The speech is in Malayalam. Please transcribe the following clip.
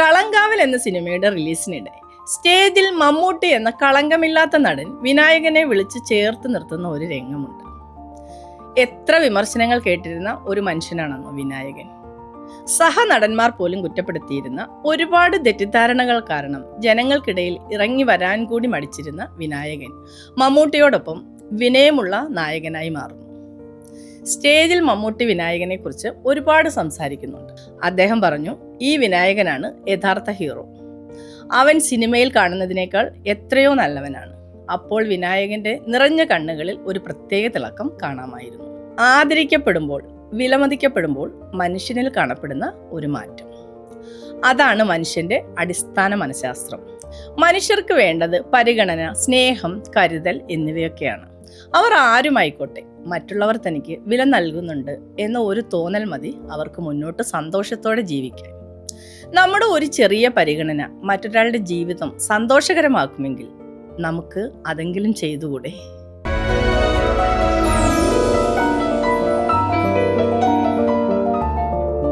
കളങ്കാവൽ എന്ന സിനിമയുടെ റിലീസിനിടെ സ്റ്റേജിൽ മമ്മൂട്ടി എന്ന കളങ്കമില്ലാത്ത നടൻ വിനായകനെ വിളിച്ച് ചേർത്ത് നിർത്തുന്ന ഒരു രംഗമുണ്ട്. എത്ര വിമർശനങ്ങൾ കേട്ടിരുന്ന ഒരു മനുഷ്യനാണെന്നോ വിനായകൻ. സഹനടന്മാർ പോലും കുറ്റപ്പെടുത്തിയിരുന്ന ഒരുപാട് തെറ്റിദ്ധാരണകൾ കാരണം ജനങ്ങൾക്കിടയിൽ ഇറങ്ങി വരാൻ കൂടി മടിച്ചിരുന്ന വിനായകൻ മമ്മൂട്ടിയോടൊപ്പം വിനയമുള്ള നായകനായി മാറുന്നു. സ്റ്റേജിൽ മമ്മൂട്ടി വിനായകനെ കുറിച്ച് ഒരുപാട് സംസാരിക്കുന്നുണ്ട്. അദ്ദേഹം പറഞ്ഞു ഈ വിനായകനാണ് യഥാർത്ഥ ഹീറോ. അവൻ സിനിമയിൽ കാണുന്നതിനേക്കാൾ എത്രയോ നല്ലവനാണ്. അപ്പോൾ വിനായകന്റെ നിറഞ്ഞ കണ്ണുകളിൽ ഒരു പ്രത്യേക തിളക്കം കാണാമായിരുന്നു. ആദരിക്കപ്പെടുമ്പോൾ വിലമതിക്കപ്പെടുമ്പോൾ മനുഷ്യനിൽ കാണപ്പെടുന്ന ഒരു മാറ്റം. അതാണ് മനുഷ്യന്റെ അടിസ്ഥാന മനഃശാസ്ത്രം. മനുഷ്യർക്ക് വേണ്ടത് പരിഗണന സ്നേഹം കരുതൽ എന്നിവയൊക്കെയാണ്. അവർ ആരുമായിക്കോട്ടെ? മറ്റുള്ളവർ തനിക്ക് വില നൽകുന്നുണ്ട് എന്ന ഒരു തോന്നൽ മതി അവർക്ക് മുന്നോട്ട് സന്തോഷത്തോടെ ജീവിക്കാൻ. നമ്മുടെ ഒരു ചെറിയ പരിഗണന മറ്റൊരാളുടെ ജീവിതം സന്തോഷകരമാക്കുമെങ്കിൽ നമുക്ക് അതെങ്കിലും ചെയ്തുകൂടെ?